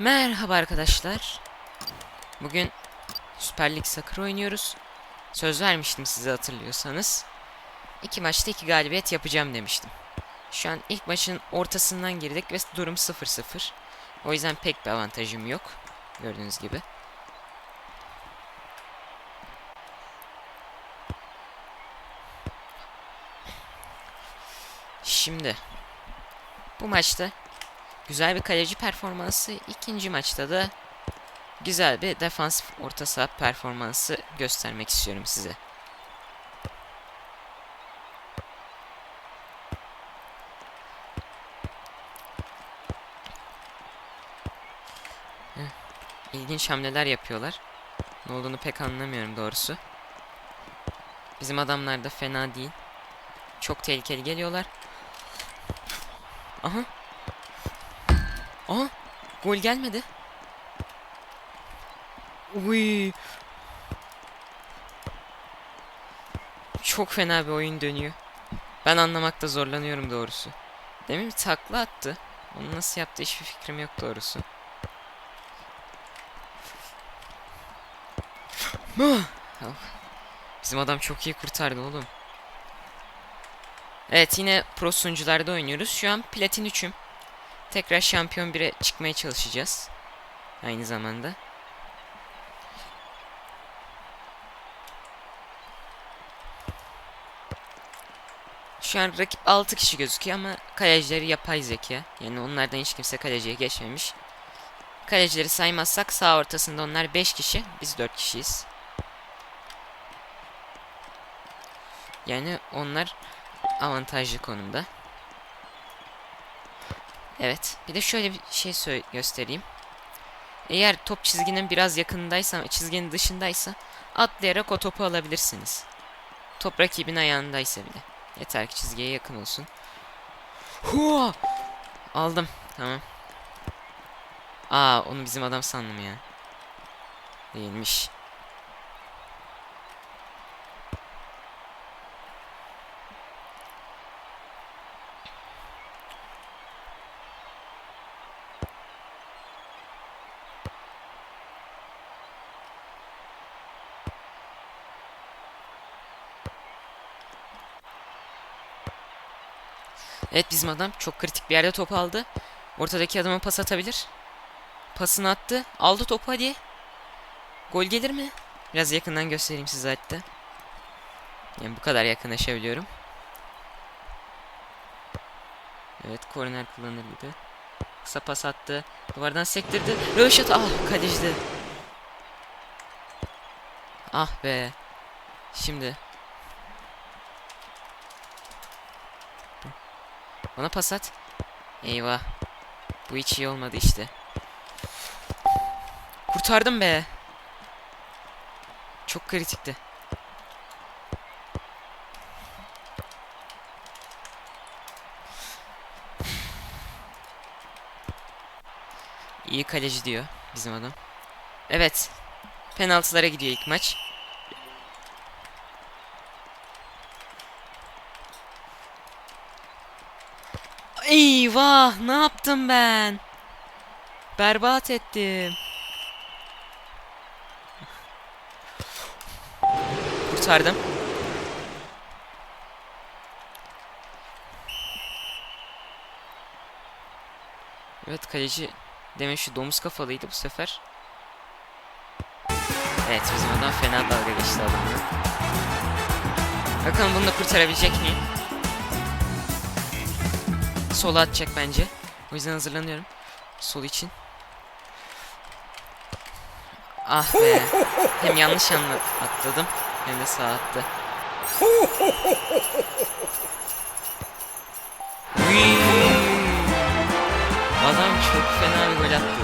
Merhaba arkadaşlar. Bugün Süper Lig Sakır oynuyoruz. Söz vermiştim size hatırlıyorsanız. İki maçta iki galibiyet yapacağım demiştim. Şu an ilk maçın ortasından girdik ve durum 0-0. O yüzden pek bir avantajım yok. Gördüğünüz gibi. Şimdi bu maçta güzel bir kaleci performansı, ikinci maçta da güzel bir defansif orta saha performansı göstermek istiyorum size. İlginç hamleler yapıyorlar. Ne olduğunu pek anlamıyorum doğrusu. Bizim adamlar da fena değil. Çok tehlikeli geliyorlar. Aha. Aha. Gol gelmedi. Uy. Çok fena bir oyun dönüyor. Ben anlamakta zorlanıyorum doğrusu. Demin bir takla attı. Onu nasıl yaptı hiçbir fikrim yok doğrusu. Oh. Bizim adam çok iyi kurtardı oğlum. Evet yine pro sunucularda oynuyoruz. Şu an platin 3'üm. Tekrar şampiyon 1'e çıkmaya çalışacağız. Aynı zamanda. Şu an rakip 6 kişi gözüküyor ama kalecileri yapay zeka. Yani onlardan hiç kimse kaleciye geçmemiş. Kalecileri saymazsak sağ ortasında onlar 5 kişi, biz 4 kişiyiz. Yani onlar avantajlı konumda. Evet. Bir de şöyle bir şey göstereyim. Eğer top çizginin biraz yakındaysa, çizginin dışındaysa atlayarak o topu alabilirsiniz. Top rakibin ayağındaysa bile. Yeter ki çizgiye yakın olsun. Hua! Aldım. Tamam. Aa, onu bizim adam sandım ya. Değilmiş. Evet bizim adam çok kritik bir yerde top aldı. Ortadaki adama pas atabilir. Pasını attı. Aldı topu hadi. Gol gelir mi? Biraz yakından göstereyim size hatta. Yani bu kadar yakınlaşabiliyorum. Evet korner kullanır gibi. Kısa pas attı. Duvardan sektirdi. Röşat ah kalecide. Ah be. Şimdi Bana pas at. Eyvah. Bu hiç iyi olmadı işte. Kurtardım be. Çok kritikti. İyi kaleci diyor bizim adam. Evet. Penaltılara gidiyor ilk maç. Eyvah ne yaptım ben? Berbat ettim. Kurtardım. Evet kaleci demin şu domuz kafalıydı bu sefer. Evet bizim ondan fena dalga geçti adamla. Bakalım bunu da kurtarabilecek miyim? Sola atacak bence. O yüzden hazırlanıyorum. Sol için. Ah be. Hem yanlış yanına atladım hem de sağ attı. Adam çok fena bir gol attı.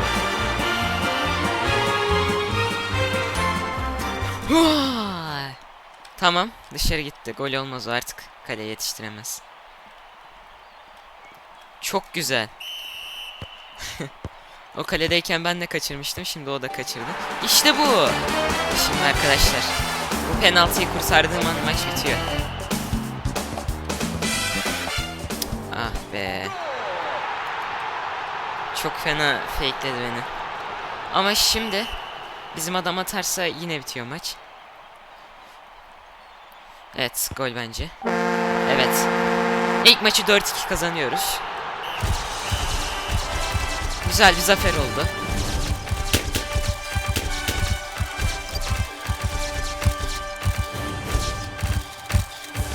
Tamam dışarı gitti. Gol olmaz o artık. Kale yetiştiremez. Çok güzel. o kaledeyken ben de kaçırmıştım. Şimdi o da kaçırdı. İşte bu. Şimdi arkadaşlar. Bu penaltıyı kurtardığım an maç bitiyor. Ah be. Çok fena fakeledi beni. Ama şimdi bizim adam atarsa yine bitiyor maç. Evet gol bence. Evet. İlk maçı 4-2 kazanıyoruz. Güzel bir zafer oldu.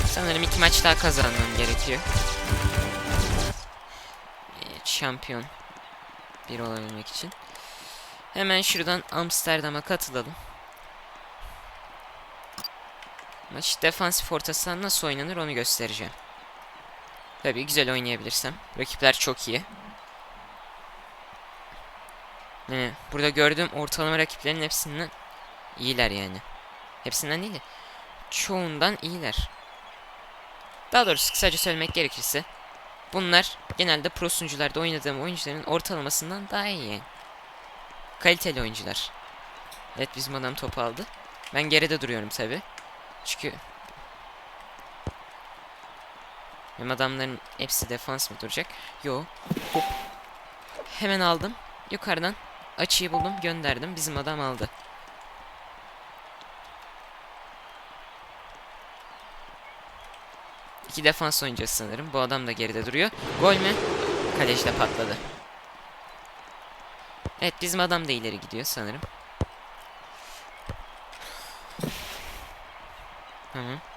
Sanırım iki maç daha kazanmam gerekiyor. Evet, şampiyon bir olabilmek için. Hemen şuradan Amsterdam'a katılalım. Maç defansif orta saha nasıl oynanır onu göstereceğim. Tabii güzel oynayabilirsem. Rakipler çok iyi. Yani burada gördüğüm ortalama rakiplerin hepsinden iyiler yani. Hepsinden değil de çoğundan iyiler. Daha doğrusu kısaca söylemek gerekirse bunlar genelde pro sunucularda oynadığım oyuncuların ortalamasından daha iyi yani. Kaliteli oyuncular. Evet bizim adam topu aldı. Ben geride duruyorum tabi. Çünkü benim adamların hepsi defans mı duracak? Yo. Hop. Hemen aldım. Yukarıdan açıyı buldum gönderdim. Bizim adam aldı. İki defans oynayacağız sanırım. Bu adam da geride duruyor. Gol mü? Kaleci de patladı. Evet bizim adam da ileri gidiyor sanırım. Tamam.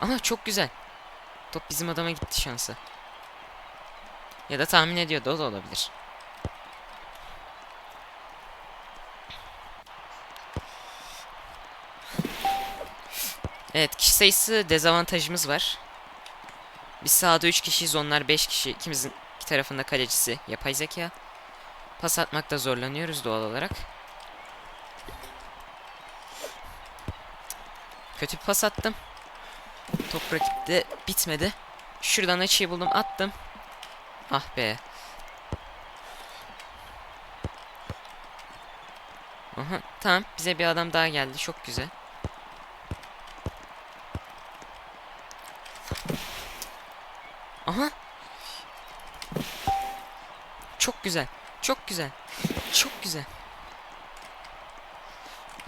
Ama çok güzel. Top bizim adama gitti şansı. Ya da tahmin ediyordu o da olabilir. Evet kişi sayısı dezavantajımız var. Biz sahada 3 kişiyiz onlar 5 kişi. İkimizin iki tarafında kalecisi yapay zeka. Pas atmakta zorlanıyoruz doğal olarak. Kötü bir pas attım. Top rakipte bitmedi. Şuradan açıyı buldum attım. Ah be. Aha tamam bize bir adam daha geldi çok güzel. Aha. Çok güzel. Çok güzel. Çok güzel.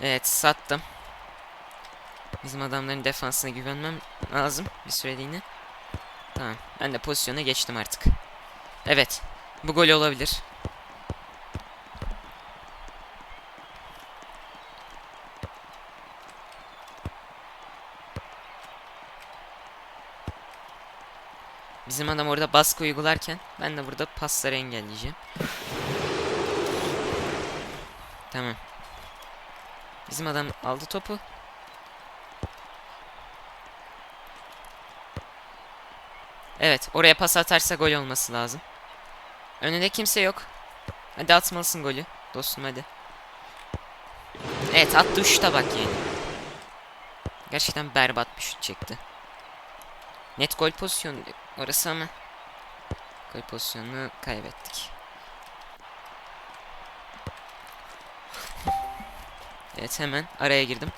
Evet sattım. Bizim adamların defansına güvenmem lazım bir süreliğine. Tamam. Ben de pozisyona geçtim artık. Evet. Bu gol olabilir. Bizim adam orada baskı uygularken ben de burada pasları engelleyeceğim. Tamam. Bizim adam aldı topu. Evet, oraya pas atarsa gol olması lazım. Önünde kimse yok. Hadi atmalısın golü. Dostum hadi. Evet, attı şuta bak yani. Gerçekten berbat bir şut çekti. Net gol pozisyonu orası ama gol pozisyonunu kaybettik. Evet hemen araya girdim.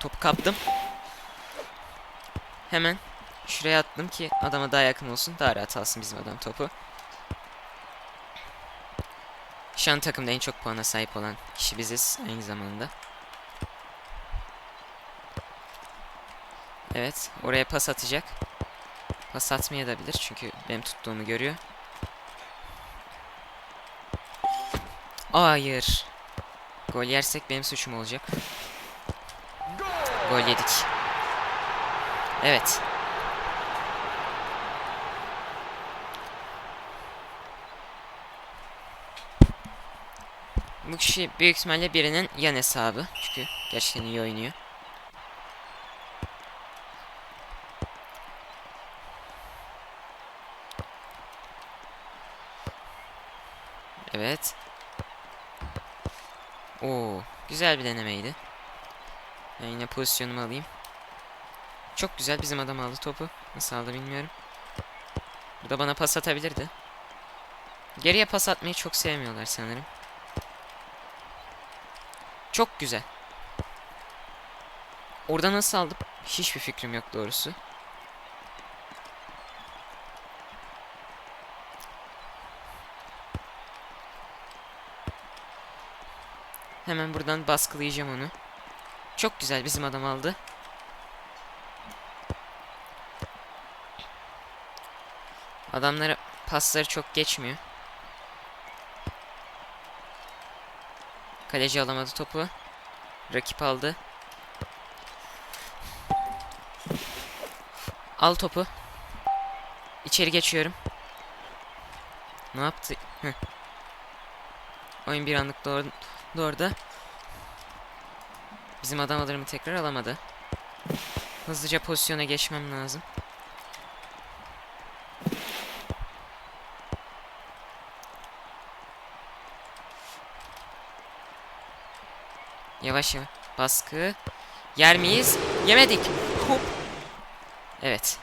Topu kaptım. Hemen şuraya attım ki adama daha yakın olsun. Daha rahat alsın bizim adam topu. Şu an takımda en çok puana sahip olan kişi biziz aynı zamanda. Evet oraya pas atacak. Pas atmayabilir çünkü benim tuttuğumu görüyor. Hayır. Gol yersek benim suçum olacak. Gol yedik. Evet. Bu kişi büyük ihtimalle birinin yan hesabı. Çünkü gerçekten iyi oynuyor. Evet. Oo, güzel bir denemeydi. Ben yine pozisyonumu alayım. Çok güzel bizim adam aldı topu. Nasıl aldı bilmiyorum. Burada bana pas atabilirdi. Geriye pas atmayı çok sevmiyorlar sanırım. Çok güzel. Orada nasıl aldım? Hiçbir fikrim yok doğrusu. Hemen buradan baskılayacağım onu. Çok güzel bizim adam aldı. Adamlara pasları çok geçmiyor. Kaleci alamadı topu. Rakip aldı. Al topu. İçeri geçiyorum. Ne yaptı? Heh. Oyun bir anlık doğru, doğru Bizim adam alır mı tekrar alamadı. Hızlıca pozisyona geçmem lazım. Yavaş yavaş. Baskı. Yer miyiz? Yemedik. Hop. Evet.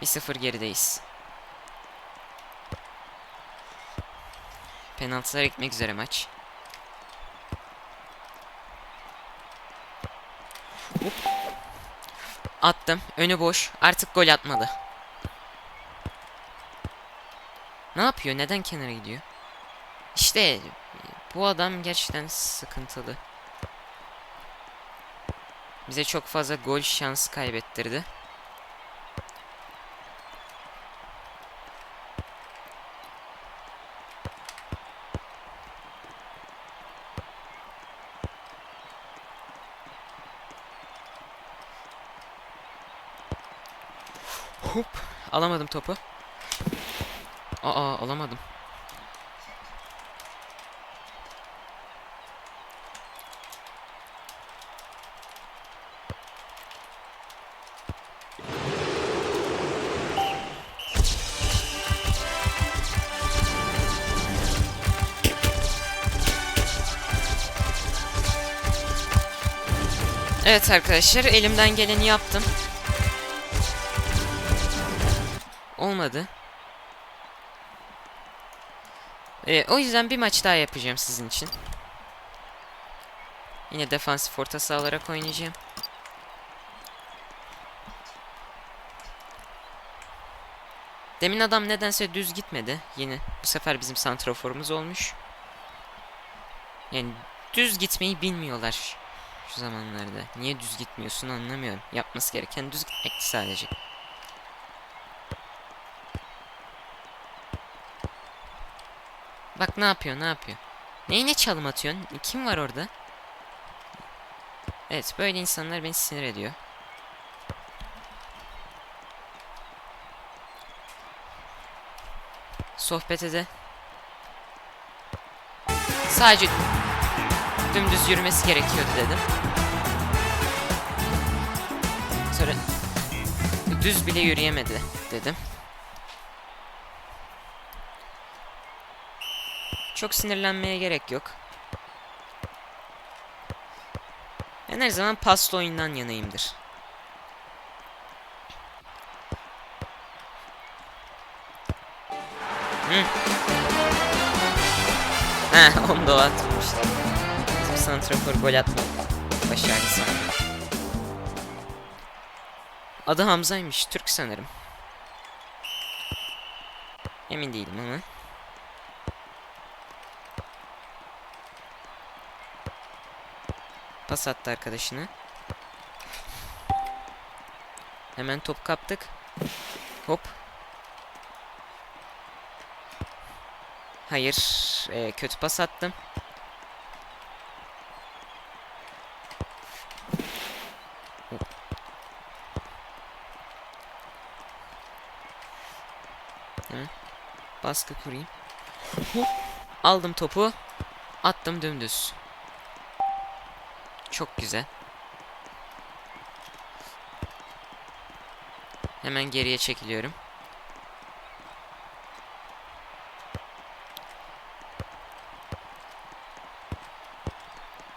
Bir sıfır gerideyiz. Penaltılara gitmek üzere maç. Hop. Attım. Önü boş. Artık gol atmalı. Ne yapıyor? Neden kenara gidiyor? İşte bu adam gerçekten sıkıntılı. Bize çok fazla gol şansı kaybettirdi. Hop. Alamadım topu. Aa alamadım. Evet arkadaşlar elimden geleni yaptım. Olmadı. Ee, o yüzden bir maç daha yapacağım sizin için. Yine defansif orta saha olarak oynayacağım. Demin adam nedense düz gitmedi. Yine bu sefer bizim santraforumuz olmuş. Yani düz gitmeyi bilmiyorlar şu zamanlarda. Niye düz gitmiyorsun anlamıyorum. Yapması gereken düz gitmekti sadece. Bak ne yapıyor ne yapıyor. Neyine çalım atıyorsun? Kim var orada? Evet böyle insanlar beni sinir ediyor. Sohbete de sadece dümdüz yürümesi gerekiyordu dedim. Sonra düz bile yürüyemedi dedim. Çok sinirlenmeye gerek yok. Ben her zaman paslı oyundan yanayımdır. Hı. Heh, onu da atmıştı. Bizim santrafor gol atma. Başardı sanırım. Adı Hamza'ymış. Türk sanırım. Emin değilim ama. Pas attı arkadaşını. Hemen top kaptık. Hop. Hayır. Ee, kötü pas attım. Hemen baskı kurayım. Aldım topu. Attım dümdüz. Çok güzel. Hemen geriye çekiliyorum.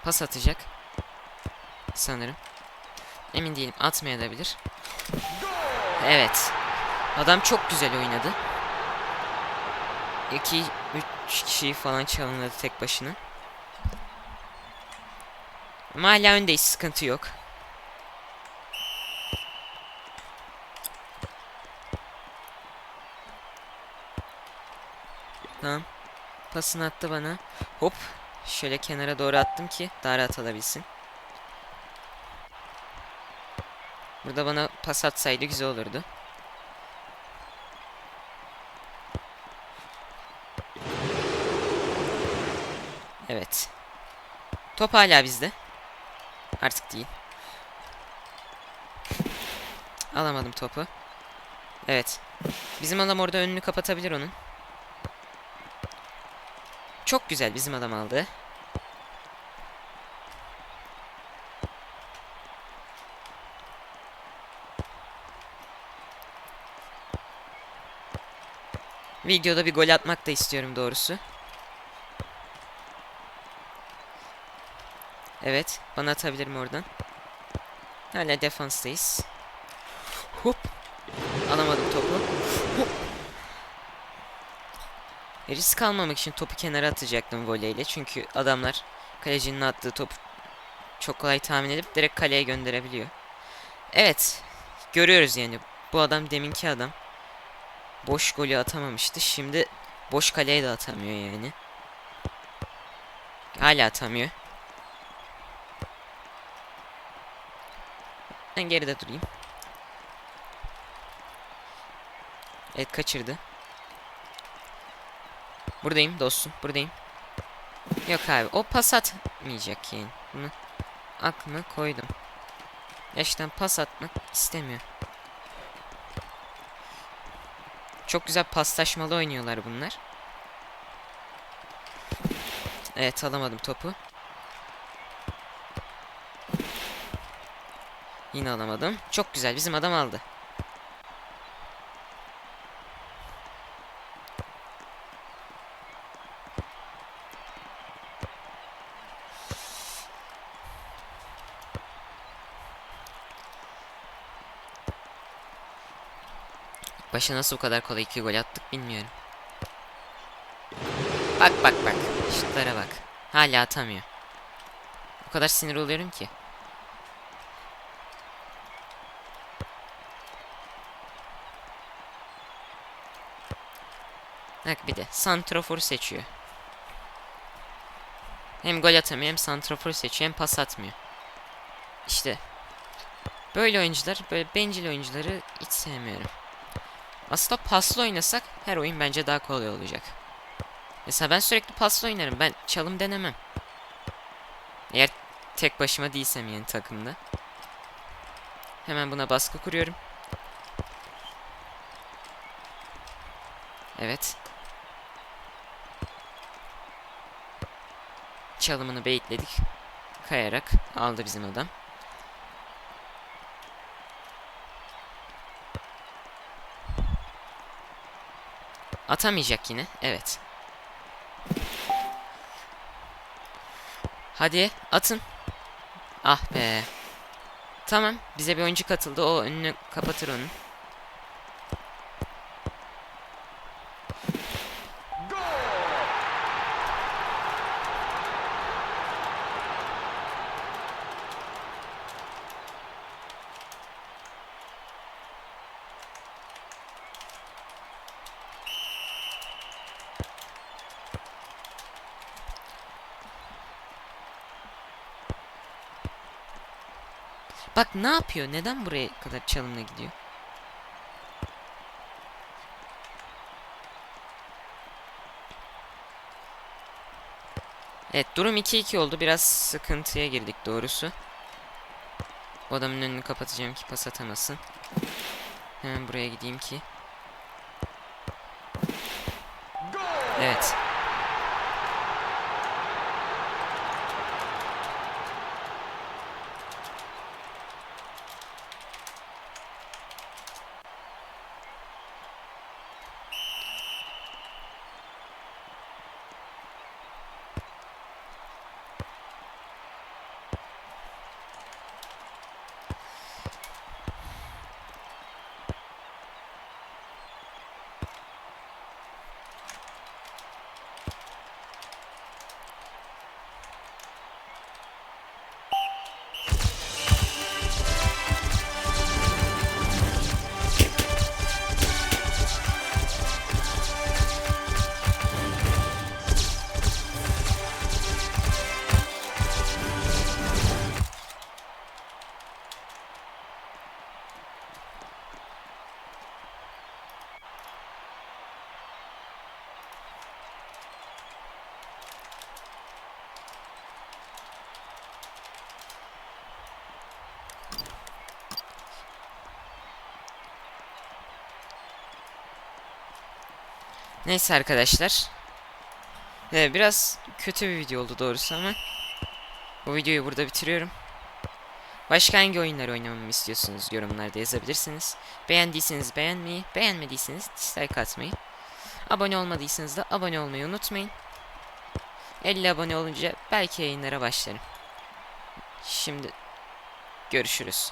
Pas atacak. Sanırım. Emin değilim. Atmayabilir. Evet. Adam çok güzel oynadı. 2 3 kişiyi falan çalınladı tek başına. Ama hala öndeyiz sıkıntı yok. Tamam. Pasını attı bana. Hop. Şöyle kenara doğru attım ki daha rahat alabilsin. Burada bana pas atsaydı güzel olurdu. Evet. Top hala bizde. Artık değil. Alamadım topu. Evet. Bizim adam orada önünü kapatabilir onun. Çok güzel bizim adam aldı. Videoda bir gol atmak da istiyorum doğrusu. Evet, bana atabilirim oradan. Hala defanstayız. Hop. Alamadım topu. Hop. E, risk almamak için topu kenara atacaktım voleyle. Çünkü adamlar kalecinin attığı topu çok kolay tahmin edip direkt kaleye gönderebiliyor. Evet. Görüyoruz yani. Bu adam deminki adam. Boş golü atamamıştı. Şimdi boş kaleye de atamıyor yani. Hala atamıyor. Ben geride durayım. Evet kaçırdı. Buradayım dostum. Buradayım. Yok abi. O pas atmayacak yani. Bunu aklıma koydum. Gerçekten pas atmak istemiyor. Çok güzel paslaşmalı oynuyorlar bunlar. Evet alamadım topu. Yine alamadım. Çok güzel bizim adam aldı. Başa nasıl bu kadar kolay iki gol attık bilmiyorum. Bak bak bak. Şutlara bak. Hala atamıyor. O kadar sinir oluyorum ki. Bak bir de santrafor seçiyor. Hem gol atamıyor hem santrafor seçiyor hem pas atmıyor. İşte böyle oyuncular, böyle bencil oyuncuları hiç sevmiyorum. Aslında paslı oynasak her oyun bence daha kolay olacak. Mesela ben sürekli paslı oynarım. Ben çalım denemem. Eğer tek başıma değilsem yani takımda. Hemen buna baskı kuruyorum. Evet. Çalımını baitledik. Kayarak aldı bizim adam. Atamayacak yine. Evet. Hadi atın. Ah be. Tamam. Bize bir oyuncu katıldı. O önünü kapatır onun. Bak ne yapıyor? Neden buraya kadar çalımla gidiyor? Evet durum 2-2 oldu. Biraz sıkıntıya girdik doğrusu. O adamın önünü kapatacağım ki pas atamasın. Hemen buraya gideyim ki. Evet. Neyse arkadaşlar. Ee, biraz kötü bir video oldu doğrusu ama bu videoyu burada bitiriyorum. Başka hangi oyunlar oynamamı istiyorsunuz yorumlarda yazabilirsiniz. Beğendiyseniz beğenmeyi, beğenmediyseniz dislike atmayı. Abone olmadıysanız da abone olmayı unutmayın. 50 abone olunca belki yayınlara başlarım. Şimdi görüşürüz.